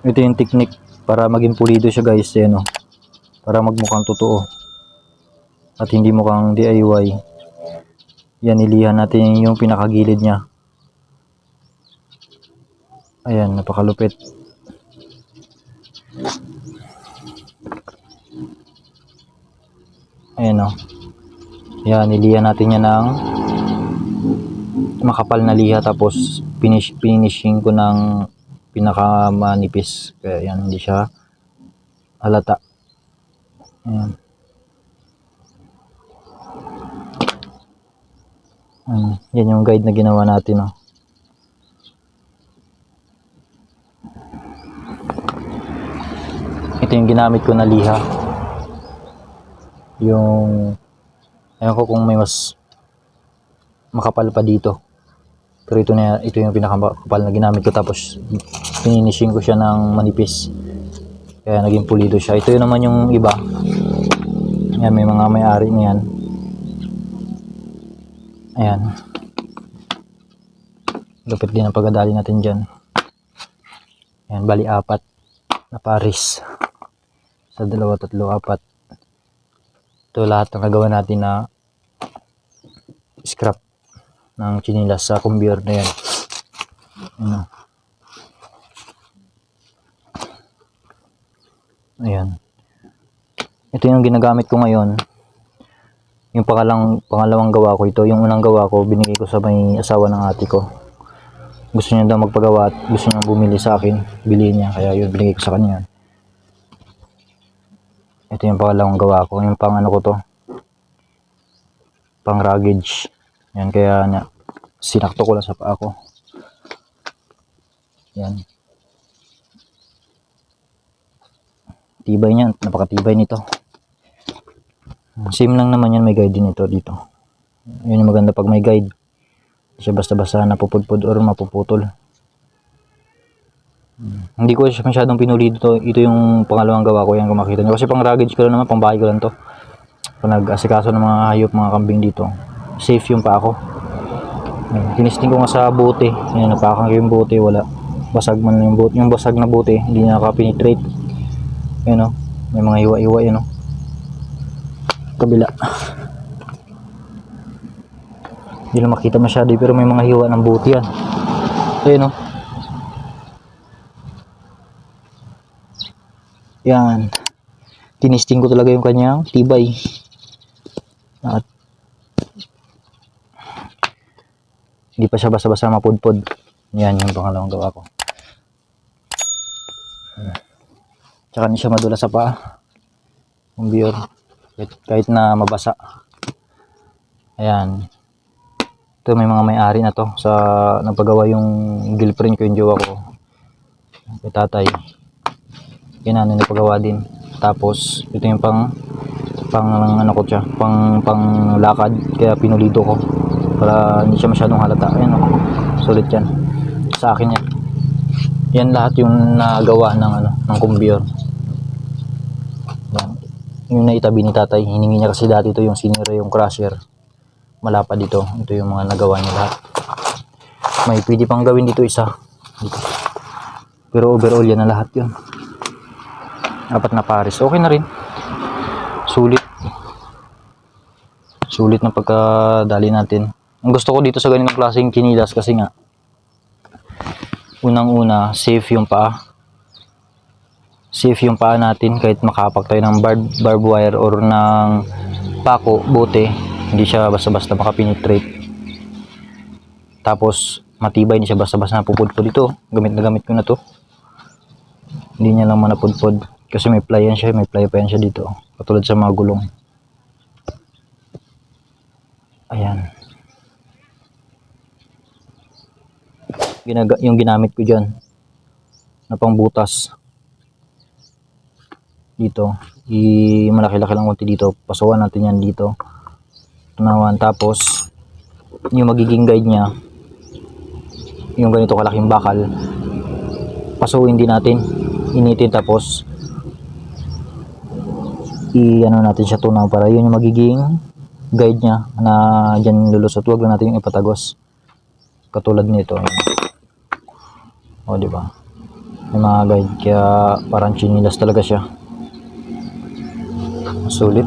Ito yung technique para maging pulido siya guys. Yan o. Para magmukhang totoo. At hindi mukhang DIY. Yan, ilihan natin yung pinakagilid niya. Ayan, napakalupit. Ayan o. Yan, ilihan natin yan ng makapal na liha tapos finish, finishing ko ng pinakamanipis. Kaya yan, hindi siya halata. Ayan. Ayan, yan yung guide na ginawa natin. Oh. Ito yung ginamit ko na liha. Yung, ayun ko kung may mas makapal pa dito. Pero ito na ito yung pinakamapal na ginamit ko tapos finishing ko siya ng manipis. Kaya naging pulido siya. Ito yun naman yung iba. Yan, may mga may-ari na yan. Ayan. Lupit din ang pagdadali natin dyan. Ayan, bali apat na paris. Sa dalawa, tatlo, apat. Ito lahat ng nagawa natin na scrap ng chinilas sa conveyor na yan. Ano. Ayan. Ito yung ginagamit ko ngayon. Yung pangalang, pangalawang gawa ko ito. Yung unang gawa ko, binigay ko sa may asawa ng ate ko. Gusto niya daw magpagawa at gusto niya bumili sa akin. Bilhin niya. Kaya yun, binigay ko sa kanya. Ito yung pangalawang gawa ko. Yung pang ano ko to. Pang ruggage. Yan, kaya na, sinakto ko lang sa paa ko. Yan. Tibay niyan, napakatibay nito. Same lang naman yan, may guide din ito dito. Yun yung maganda pag may guide. Hindi siya basta-basta napupudpud or mapuputol. Hmm. Hindi ko siya masyadong pinuli dito. Ito yung pangalawang gawa ko yan kung makita nyo. Kasi pang ruggage ko lang naman, pang bahay ko lang to. Kung nag-asikaso ng mga hayop, mga kambing dito. Safe yung pa ako. Tinisting ko nga sa bote. Ayan, napakang ko yung bote. Wala. Basag man yung bote. Yung basag na bote, hindi na nakapenetrate. Ayan o. May mga iwa-iwa yun o. Kabila. Hindi na makita masyado pero may mga hiwa ng bote yan. Ayan o. Yan. Tinisting ko talaga yung kanyang tibay. At hindi pa siya basta-basta mapudpod. Yan yung pangalawang gawa ko. Tsaka hindi siya madula sa paa. Yung beer. Kahit, na mabasa. Ayan. Ito may mga may-ari na to sa nagpagawa yung girlfriend ko yung jowa ko. Kay tatay. Yan na nagpagawa din. Tapos ito yung pang pang ano ko siya, pang pang lakad kaya pinulido ko para hindi siya masyadong halata. Ayan oh. Sulit yan. Sa akin yan. Yan lahat yung nagawa ng ano, ng. Yan. Yung naitabi ni tatay, hiningi niya kasi dati ito yung sinira yung crusher. Malapa dito. Ito yung mga nagawa niya lahat. May pwede pang gawin dito isa. Dito. Pero overall yan na lahat yun. Apat na pares. Okay na rin. Sulit. Sulit na pagkadali natin. Ang gusto ko dito sa ganitong klaseng kinilas kasi nga unang-una safe yung paa. Safe yung paa natin kahit makapak tayo ng barb, barbed wire or ng pako, bote, hindi siya basta-basta makapenetrate. Tapos matibay, hindi siya basta-basta napupudpud ito. Gamit na gamit ko na to. Hindi niya lang manapudpud. Kasi may ply yan siya, may ply pa yan siya dito. Katulad sa mga gulong. Ayan. Ginaga yung ginamit ko dyan na pangbutas. Dito i malaki-laki lang konti dito. Pasukan natin yan dito. Tunawan tapos yung magiging guide niya yung ganito kalaking bakal pasuin din natin. Initin tapos i ano natin siya tunaw para yun yung magiging guide niya na dyan lulusot. Wag lang natin yung ipatagos. Katulad nito o di ba May mga guide. Kaya parang chinilas talaga siya. Sulit.